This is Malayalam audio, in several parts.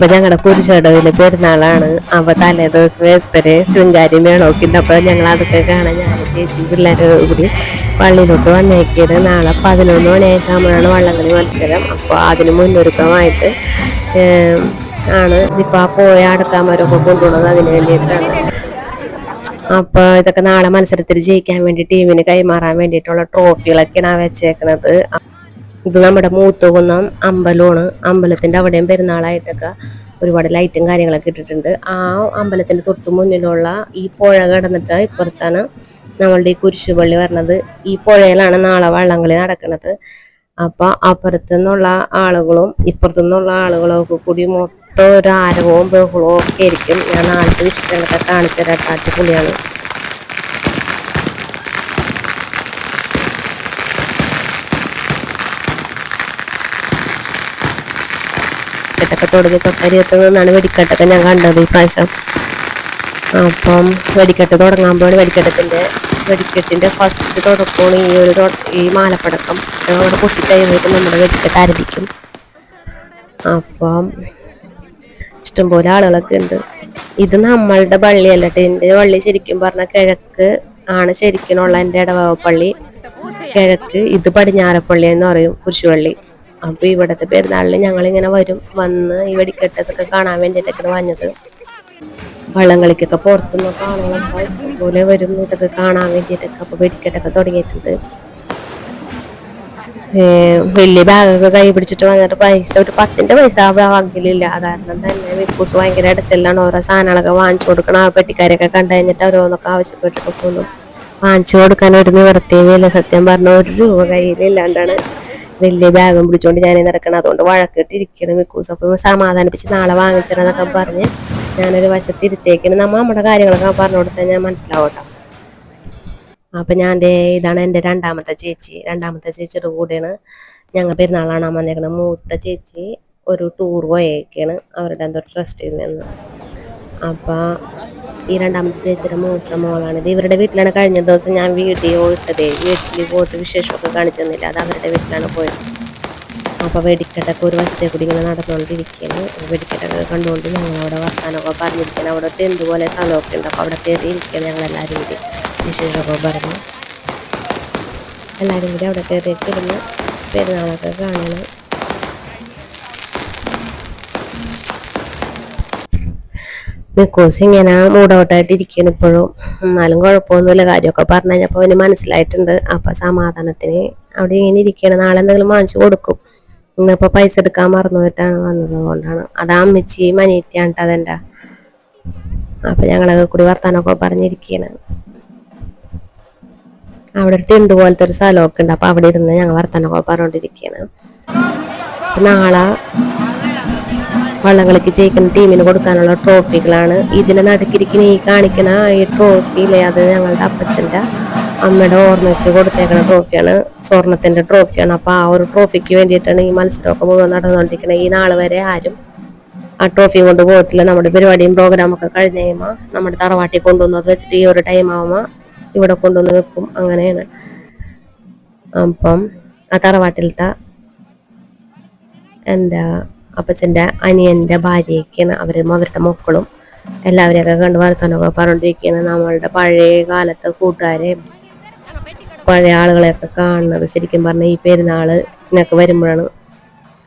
അപ്പൊ ഞങ്ങളുടെ കുരിശടവിൽ പെരുന്നാളാണ്. അപ്പൊ തലേ ദിവസം വേസ്പര് ശൃംഗാരി മേളമൊക്കെ അപ്പൊ ഞങ്ങൾ അതൊക്കെ കാണാൻ ഞാൻ ചേച്ചി പിള്ളേരും കൂടി പള്ളിയിലോട്ട് വന്നേക്കിയത് നാളെ പതിനൊന്ന് മണിയായിട്ടാകുമ്പോഴാണ് വള്ളംകളി മത്സരം. അപ്പോൾ അതിന് മുന്നൊരുക്കമായിട്ട് ആണ് ഇപ്പൊ ആ പോയ അടക്കാമരൊക്കെ കൊണ്ടുപോകുന്നത് അതിന് വേണ്ടിയിട്ടാണ്. അപ്പൊ ഇതൊക്കെ നാളെ മത്സരത്തിൽ ജയിക്കാൻ വേണ്ടി ടീമിന് കൈമാറാൻ വേണ്ടിയിട്ടുള്ള ട്രോഫികളൊക്കെയാണ് വെച്ചേക്കണത്. ഇത് നമ്മുടെ മൂത്തുകുന്നം അമ്പലമാണ്. അമ്പലത്തിന്റെ അവിടെയും പെരുന്നാളായിട്ടൊക്കെ ഒരുപാട് ലൈറ്റും കാര്യങ്ങളൊക്കെ ഇട്ടിട്ടുണ്ട്. ആ അമ്പലത്തിന്റെ തൊട്ട് മുന്നിലുള്ള ഈ പുഴ കടന്നിട്ട് ഇപ്പുറത്താണ് നമ്മളുടെ ഈ കുരിശുപള്ളി വരണത്. ഈ പുഴയിലാണ് നാളെ വള്ളംകളി നടക്കുന്നത് അപ്പൊ അപ്പുറത്തു നിന്നുള്ള ആളുകളും ഇപ്പുറത്തു നിന്നുള്ള ആളുകളൊക്കെ കൂടി മൊത്തം ഒരു ആരവവും ബഹളവും ഒക്കെ ആയിരിക്കും. ഞാൻ നാളത്തെ വിശേഷങ്ങളൊക്കെ കാണിച്ചു തരാം അടിപൊളിയാണ്. വെടിക്കെട്ടൊക്കെ തുടങ്ങി തൊട്ടരിയത്ത് നിന്നാണ് വെടിക്കെട്ടൊക്കെ ഞാൻ കണ്ടത് ഈ പ്രാവശ്യം. അപ്പം വെടിക്കെട്ട് തുടങ്ങാൻ പോവാണ് വെടിക്കെട്ടത്തിന്റെ വെടിക്കെട്ടിന്റെ ഫസ്റ്റ് തുടക്കമാണ് ഈ ഒരു ഈ മാലപ്പടക്കം. അവിടെ പൊട്ടിക്കഴിയുമ്പോഴേക്കും നമ്മുടെ വെടിക്കെട്ട് ആരംഭിക്കും. അപ്പം ഇഷ്ടംപോലെ ആളുകളൊക്കെ ഉണ്ട്. ഇത് നമ്മളുടെ പള്ളിയല്ല എന്റെ പള്ളി ശരിക്കും പറഞ്ഞ കിഴക്ക് ആണ് ശരിക്കുമുള്ള എന്റെ ഇടവക പള്ളി. കിഴക്ക് ഇത് പടിഞ്ഞാറപ്പള്ളി എന്ന് പറയും കുരിശുപള്ളി. അപ്പൊ ഇവിടത്തെ ഞങ്ങൾ ഇങ്ങനെ വരും. വന്ന് ഈ വെടിക്കെട്ടൊക്കെ കാണാൻ വേണ്ടിട്ടൊക്കെ വന്നത് വള്ളംകളിക്കൊക്കെ പുറത്തുനിന്നൊക്കെ ആളുകളൊക്കെ ഇതുപോലെ വരും. ഇതൊക്കെ കാണാൻ വേണ്ടിട്ടൊക്കെ അപ്പൊ വെടിക്കെട്ടൊക്കെ തുടങ്ങിയിട്ടുണ്ട്. വലിയ ബാഗൊക്കെ കൈ പിടിച്ചിട്ട് വന്നിട്ട് പൈസ ഒരു പത്തിന്റെ പൈസ ആ ബാഗിലില്ല. കാരണം തന്നെ വിക്കൂസ് ഭയങ്കര അടച്ചെല്ലാണ് ഓരോ സാധനങ്ങളൊക്കെ വാങ്ങിച്ചു കൊടുക്കണം. ആ പെട്ടിക്കാരൊക്കെ കണ്ടു കഴിഞ്ഞിട്ട് ഓരോന്നൊക്കെ ആവശ്യപ്പെട്ടിട്ട് പോകുന്നു വാങ്ങിച്ചു കൊടുക്കാൻ ഒരു നിവർത്തിയുമില്ല സത്യം പറഞ്ഞ ഒരു രൂപ കയ്യിലില്ലാണ്ടാണ്. വലിയ ബാഗും പിടിച്ചോണ്ട് ഞാൻ നടക്കണം. അതുകൊണ്ട് വഴക്കിട്ടിരിക്കണം മിക്കൂസ്. അപ്പൊ സമാധാനിപ്പിച്ച് നാളെ വാങ്ങിച്ചെന്നൊക്കെ പറഞ്ഞ് ഞാനൊരു വശത്തിരുത്തേക്കിന് നമ്മ നമ്മുടെ കാര്യങ്ങളൊക്കെ പറഞ്ഞു കൊടുത്താൽ ഞാൻ മനസ്സിലാവട്ടോ. അപ്പൊ ഞാൻ ദേ ഇതാണ് എന്റെ രണ്ടാമത്തെ ചേച്ചി. രണ്ടാമത്തെ ചേച്ചിയുടെ കൂടെയാണ്. ഞങ്ങൾ പെരുന്നാളാണ് വന്നേക്കണത് മൂത്ത ചേച്ചി ഒരു ടൂർ പോയേക്കാണ്. അവരുടെ എന്തോ ട്രസ്റ്റിൽ നിന്ന്. അപ്പൊ ഈ രണ്ടാമത്തെ ചേച്ചിയുടെ മൂത്ത മോളാണിത് ഇവരുടെ വീട്ടിലാണ് കഴിഞ്ഞ ദിവസം ഞാൻ വീഡിയോ ഇട്ടത്. വീട്ടിൽ പോയിട്ട് വിശേഷമൊക്കെ കാണിച്ചു തന്നില്ല. അത് അവരുടെ വീട്ടിലാണ് പോയത്. അപ്പോൾ വെടിക്കെട്ടൊക്കെ ഒരു വശത്തെ കൂടി ഇങ്ങനെ നടന്നുകൊണ്ടിരിക്കുകയാണ്. വെടിക്കെട്ടൊക്കെ കണ്ടുകൊണ്ട് ഞങ്ങൾ അവിടെ വർത്താനമൊക്കെ പറഞ്ഞിരിക്കുന്നു അവിടെ ടെന്ത് പോലെ സ്ഥലമൊക്കെ ഉണ്ട്. അപ്പോൾ അവിടെ കയറി ഇരിക്കുകയാണ് ഞങ്ങളെല്ലാവരും കൂടി. വിശേഷമൊക്കെ പറഞ്ഞു. എല്ലാവരും കൂടി അവിടെ കയറിയൊക്കെ ഇരുന്ന് പെരുന്നാളൊക്കെ കാണണം. മിക്കോസ് ഇങ്ങനെ മൂടോട്ടായിട്ട് ഇരിക്കണം ഇപ്പോഴും. എന്നാലും കുഴപ്പമൊന്നുമില്ല. കാര്യമൊക്കെ പറഞ്ഞു കഴിഞ്ഞപ്പോൾ അവന് മനസ്സിലായിട്ടുണ്ട്. അപ്പം സമാധാനത്തിന് അവിടെ ഇങ്ങനെ ഇരിക്കണം നാളെ എന്തെങ്കിലും വാങ്ങിച്ചു കൊടുക്കും. ഇന്നിപ്പോൾ പൈസ എടുക്കാൻ മറന്നു പോയിട്ടാണ് വന്നത് കൊണ്ടാണ് അത് അമ്മച്ചി മനീറ്റിയാണ് അതെന്റെ. അപ്പം ഞങ്ങളൊക്കെ കൂടി വർത്താനമൊക്കെ പറഞ്ഞിരിക്കുകയാണ്. അവിടെ ഒരു തിണ്ട് പോലത്തെ ഒരു സ്ഥലമൊക്കെ ഉണ്ട്. അപ്പം അവിടെ ഇരുന്ന് ഞങ്ങൾ വർത്താനമൊക്കെ പറഞ്ഞുകൊണ്ടിരിക്കുകയാണ്. നാളെ വള്ളംകളിക്ക് ജയിക്കുന്ന ടീമിന് കൊടുക്കാനുള്ള ട്രോഫികളാണ് ഇതിനെ നടുക്കിരിക്കുന്ന ഈ കാണിക്കുന്ന ഈ ട്രോഫിയിലെ അത് ഞങ്ങളുടെ അപ്പച്ചന്റെ അമ്മയുടെ ഓർമ്മയ്ക്ക് കൊടുത്തേക്കുന്ന ട്രോഫിയാണ് സ്വർണത്തിന്റെ ട്രോഫിയാണ് അപ്പോൾ ആ ഒരു ട്രോഫിക്ക് വേണ്ടിയിട്ടാണ് ഈ മത്സരമൊക്കെ മുഴുവൻ നടന്നുകൊണ്ടിരിക്കുന്നത് ഈ നാൾ വരെ ആരും ആ ട്രോഫി കൊണ്ട് പോയിട്ടില്ല. നമ്മുടെ പരിപാടിയും പ്രോഗ്രാമൊക്കെ കഴിഞ്ഞ് കഴിയുമ്പോൾ നമ്മുടെ തറവാട്ടിൽ കൊണ്ടുവന്നത് വെച്ചിട്ട് ഈ ഒരു ടൈം ആവുമ്പോൾ ഇവിടെ കൊണ്ടുവന്ന് വെക്കും. അങ്ങനെയാണ്. അപ്പം ആ തറവാട്ടിലത്തെ എന്റെ അപ്പച്ചന്റെ അനിയന്റെ ഭാര്യയൊക്കെയാണ് അവരും അവരുടെ മക്കളും എല്ലാവരെയൊക്കെ കണ്ട് വളർത്താനൊക്കെ പറഞ്ഞോണ്ടിരിക്കുകയാണ് നമ്മളുടെ പഴയ കാലത്തെ കൂട്ടുകാരെ പഴയ ആളുകളെയൊക്കെ കാണുന്നത് ശരിക്കും പറഞ്ഞാൽ ഈ പെരുന്നാളിനൊക്കെ വരുമ്പോഴാണ്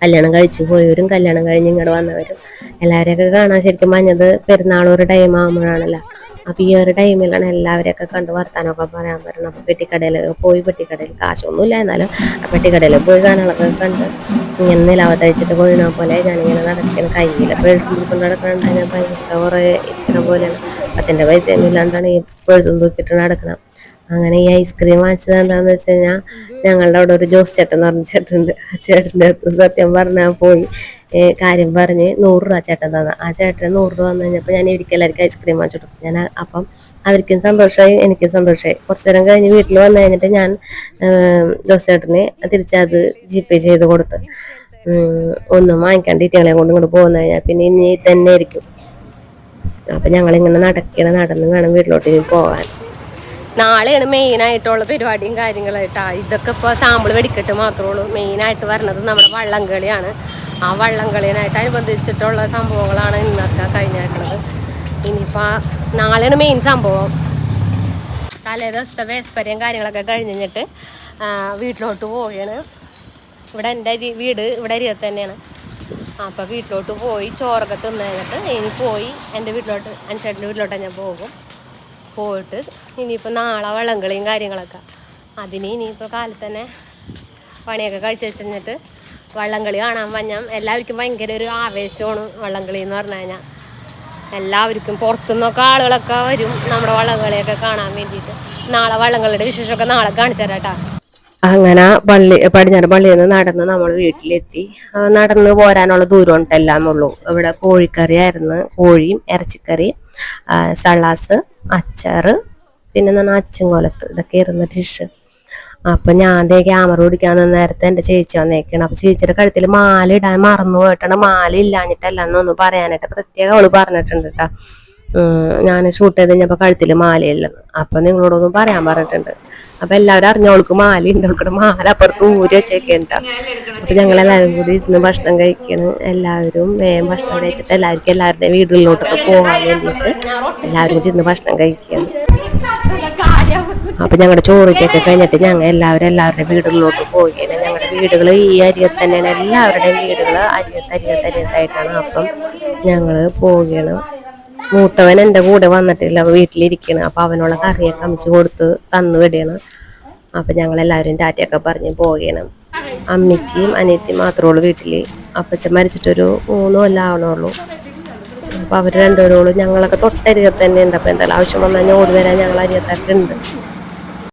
കല്യാണം കഴിച്ചു പോയവരും കല്യാണം കഴിഞ്ഞ് ഇങ്ങോട്ട് വന്നവരും എല്ലാവരെയൊക്കെ കാണാൻ ശരിക്കും പറഞ്ഞത് പെരുന്നാൾ ഒരു ടൈം ആകുമ്പോഴാണല്ലോ അപ്പൊ ഈ ഒരു ടൈമിലാണ് എല്ലാവരെയൊക്കെ കണ്ട് വർത്താനമൊക്കെ പറയാൻ പറ്റണം അപ്പൊ പെട്ടിക്കടയിൽ പോയി പെട്ടിക്കടയിൽ കാശൊന്നുമില്ല എന്നാലും ആ പെട്ടിക്കടയിൽ പോയി കാണാനൊക്കെ കണ്ട് ഇങ്ങനെ നിലാവത്തഴിച്ചിട്ട് കൊഴിഞ്ഞ പോലെ ഞാനിങ്ങനെ നടക്കുന്ന കയ്യിൽ പേഴ്സും പിടിച്ചുകൊണ്ട് ഞാൻ പൈസ കുറേ ഇരിക്കണ പോലെയാണ്. പത്തിന്റെ പൈസയൊന്നും ഇല്ലാണ്ടാണ് ഈ പേഴ്സും തൂക്കിയിട്ട് നടക്കണം അങ്ങനെ ഈ ഐസ്ക്രീം വാങ്ങിച്ചത് എന്താന്ന് വെച്ച് കഴിഞ്ഞാൽ ഞങ്ങളുടെ അവിടെ ഒരു ജോസ് ചേട്ടൻ എന്ന് പറഞ്ഞ ചേട്ടനുണ്ട്. ആ ചേട്ടന്റെ അടുത്ത് സത്യം പറഞ്ഞാൽ പോയി. കാര്യം പറഞ്ഞ് നൂറ് രൂപ ചേട്ടൻ തന്ന. ആ ചേട്ടൻ നൂറ് രൂപ വന്നു കഴിഞ്ഞപ്പോൾ ഞാൻ ഇവർക്ക് എല്ലാവർക്കും ഐസ്ക്രീം വാങ്ങിച്ചു കൊടുത്തു. ഞാൻ അപ്പം അവർക്കും സന്തോഷമായി എനിക്കും സന്തോഷമായി. കുറച്ചു നേരം കഴിഞ്ഞ് വീട്ടിൽ വന്നു കഴിഞ്ഞിട്ട് ഞാൻ ജോസ് ചേട്ടന് തിരിച്ചത് ജി പേ ചെയ്ത് കൊടുത്ത്. ഒന്നും വാങ്ങിക്കാണ്ട് ഇറ്റങ്ങളെ കൊണ്ട് ഇങ്ങോട്ട് പോകുന്ന കഴിഞ്ഞാൽ പിന്നെ ഇനി തന്നെ ആയിരിക്കും. അപ്പൊ ഞങ്ങളിങ്ങനെ നടക്കണ നടന്ന് വേണം വീട്ടിലോട്ട് ഇനി പോകാൻ നാളെയാണ് മെയിൻ ആയിട്ടുള്ള പരിപാടിയും കാര്യങ്ങളായിട്ടാ. ഇതൊക്കെ ഇപ്പൊ സാമ്പിൾ വെടിക്കെട്ട് മാത്രമേ ഉള്ളൂ. മെയിൻ ആയിട്ട് വരണത് നമ്മുടെ വള്ളംകളിയാണ്. ആ വള്ളം കളിയനായിട്ട് അനുബന്ധിച്ചിട്ടുള്ള സംഭവങ്ങളാണ് ഇന്നത്തെ കഴിഞ്ഞേക്കുന്നത് ഇനിയിപ്പോൾ നാളെയാണ് മെയിൻ സംഭവം. തലേ ദിവസത്തെ വേസ്പര്യം കാര്യങ്ങളൊക്കെ കഴിഞ്ഞിട്ട് വീട്ടിലോട്ട് പോവുകയാണ്. ഇവിടെ എന്റെ അരി വീട് ഇവിടെ അരിയത്ത് തന്നെയാണ്. അപ്പോൾ വീട്ടിലോട്ട് പോയി ചോറൊക്കെ തിന്ന് കഴിഞ്ഞിട്ട് ഇനി പോയി എന്റെ വീട്ടിലോട്ട് അൻഷേട്ടന്റെ വീട്ടിലോട്ട് ഞാൻ പോകും. പോയിട്ട് ഇനിയിപ്പോൾ നാളെ വള്ളംകളിയും കാര്യങ്ങളൊക്കെ. അതിന് ഇനിയിപ്പോൾ കാലത്ത് തന്നെ പണിയൊക്കെ കഴിച്ചു വെച്ചിട്ട് വള്ളംകളി കാണാൻ വഞ്ഞാൽ എല്ലാവർക്കും ഭയങ്കര ഒരു ആവേശമാണ് വള്ളംകളി എന്ന് പറഞ്ഞു കഴിഞ്ഞാൽ എല്ലാവർക്കും പുറത്തുനിന്നൊക്കെ ആളുകളൊക്കെ വരും നമ്മുടെ വള്ളംകളിയൊക്കെ കാണാൻ വേണ്ടിയിട്ട്. നാളെ വള്ളംകളിയുടെ വിശേഷമൊക്കെ നാളെ കാണിച്ചു തരാട്ടാ അങ്ങനെ പള്ളി പടിഞ്ഞാറ് പള്ളിയിൽ നിന്ന് നടന്ന് നമ്മൾ വീട്ടിലെത്തി. നടന്ന് പോരാനുള്ള ദൂരം ഉണ്ടെല്ലാം ഉള്ളൂ ഇവിടെ കോഴിക്കറി ആയിരുന്നു കോഴിയും ഇറച്ചിക്കറി സള്ളാസ് അച്ചാറ് പിന്നെ എന്താണ് അച്ചങ്കോലത്ത് ഇതൊക്കെ ഇരുന്ന ഡിഷ്. അപ്പൊ ഞാൻ ദേ ക്യാമറ പിടിക്കാൻ നേരത്തെ എന്റെ ചേച്ചി വന്നേക്കാണ്. അപ്പൊ ചേച്ചിയുടെ കഴുത്തിൽ മാല ഇടാൻ മറന്നു പോയിട്ടുണ്ട് മാല ഇല്ലാഞ്ഞിട്ടല്ല എന്നൊന്ന് പറയാനായിട്ട് പ്രത്യേകം അവൾ പറഞ്ഞിട്ടുണ്ട് കേട്ടോ. ഞാൻ ഷൂട്ട് ചെയ്ത് കഴിഞ്ഞപ്പോ കഴുത്തിൽ മാലയില്ലെന്ന് അപ്പൊ നിങ്ങളോടൊന്നും പറയാൻ പറഞ്ഞിട്ടുണ്ട്. അപ്പൊ എല്ലാവരും അറിഞ്ഞവൾക്ക് മാല ഉണ്ട് അവൾക്കൂടെ മാല അപ്പുറത്ത് ഊരി വെച്ചേക്കണ്ട അപ്പൊ ഞങ്ങൾ എല്ലാവരും കൂടി ഇരുന്ന് ഭക്ഷണം കഴിക്കണം. എല്ലാവരും വേഗം ഭക്ഷണം കഴിച്ചിട്ട് എല്ലാവർക്കും എല്ലാവരുടെയും വീടുകളിലോട്ടൊക്കെ പോകാൻ വേണ്ടിയിട്ട് എല്ലാവരും കൂടി ഇരുന്ന് ഭക്ഷണം കഴിക്കുകയാണ് അപ്പൊ ഞങ്ങളുടെ ചോറിട്ടൊക്കെ കഴിഞ്ഞിട്ട് ഞങ്ങൾ എല്ലാവരും എല്ലാവരുടെ വീടുകളിലോട്ട് പോയി ഞങ്ങളുടെ വീടുകൾ ഈ അരികത്ത് തന്നെയാണ്. എല്ലാവരുടെയും വീടുകൾ അരികത്ത് അരികത്ത് അരികത്തായിട്ടാണ്. അപ്പം ഞങ്ങൾ പോവുകയാണ്. മൂത്തവൻ എന്റെ കൂടെ വന്നിട്ടില്ല. വീട്ടിലിരിക്കണം അപ്പം അവനുള്ള കറിയൊക്കെ അമിച്ച് കൊടുത്ത് തന്നു വിടുകയാണ്. അപ്പം ഞങ്ങൾ എല്ലാവരും ടാറ്റയൊക്കെ പറഞ്ഞ് പോവുകയാണ്. അമ്മിച്ചിയും അനിയത്തിയും മാത്രമേ ഉള്ളൂ വീട്ടിൽ അപ്പച്ചൻ മരിച്ചിട്ടൊരു മൂന്ന് കൊല്ലം ആവണുള്ളൂ അപ്പോൾ അവർ രണ്ടുപേരോളും ഞങ്ങളൊക്കെ തൊട്ടരികത്ത് തന്നെ ഉണ്ട് അപ്പം എന്തായാലും ആവശ്യം വന്നാൽ ഓടി വരാൻ ഞങ്ങൾ അരിയത്തൊക്കെ ഉണ്ട്